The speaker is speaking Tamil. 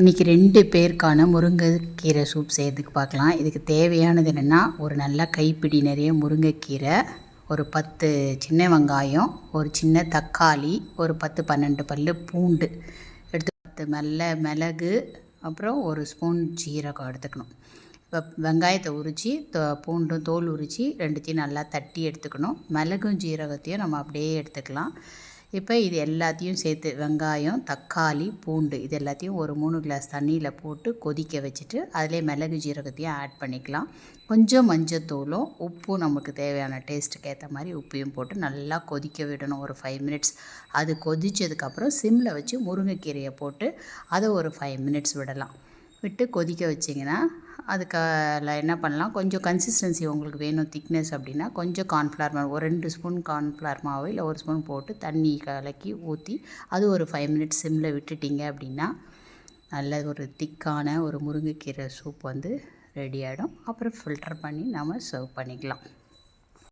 இன்றைக்கி ரெண்டு பேருக்கான முருங்கைக்கீரை சூப் செய்கிறதுக்கு பார்க்கலாம். இதுக்கு தேவையானது என்னென்னா ஒரு நல்ல கைப்பிடி நிறைய முருங்கைக்கீரை ஒரு பத்து சின்ன வெங்காயம் ஒரு சின்ன தக்காளி ஒரு பத்து பன்னெண்டு பல் பூண்டு எடுத்து பத்து மெல்ல மிளகு அப்புறம் ஒரு ஸ்பூன் ஜீரகம் எடுத்துக்கணும். இப்போ வெங்காயத்தை உரித்து பூண்டும் தோல் உரித்து ரெண்டுத்தையும் நல்லா தட்டி எடுத்துக்கணும். மிளகும் ஜீரகத்தையும் நம்ம அப்படியே எடுத்துக்கலாம். இப்போ இது எல்லாத்தையும் சேர்த்து வெங்காயம் தக்காளி பூண்டு இது எல்லாத்தையும் ஒரு மூணு கிளாஸ் தண்ணியில் போட்டு கொதிக்க வச்சுட்டு அதிலே மிளகு ஜீரகத்தையும் ஆட் பண்ணிக்கலாம். கொஞ்சம் மஞ்சத்தூளும் உப்பும் நமக்கு தேவையான டேஸ்ட்டுக்கு ஏற்ற மாதிரி உப்பையும் போட்டு நல்லா கொதிக்க விடணும். ஒரு ஃபைவ் மினிட்ஸ் அது கொதித்ததுக்கப்புறம் சிம்மில் வச்சு முருங்கைக்கீரையை போட்டு அதை ஒரு ஃபைவ் மினிட்ஸ் விடலாம். விட்டு கொதிக்க வச்சிங்கன்னா அதுக்கு என்ன பண்ணலாம்? கொஞ்சம் கன்சிஸ்டன்சி உங்களுக்கு வேணும் திக்னஸ் அப்படின்னா கொஞ்சம் கார்ன்ஃப்ளவர் மாவு ஒரு ரெண்டு ஸ்பூன் கார்ன்ஃப்ளவர் மாவு இல்லை ஒரு ஸ்பூன் போட்டு தண்ணி கலக்கி ஊற்றி அது ஒரு ஃபைவ் மினிட்ஸ் சிம்மில் விட்டுட்டிங்க அப்படின்னா நல்ல ஒரு திக்கான ஒரு முருங்கைக்கீரை சூப் வந்து ரெடி ஆகிடும் அப்புறம் ஃபில்டர் பண்ணி நம்ம சர்வ் பண்ணிக்கலாம்.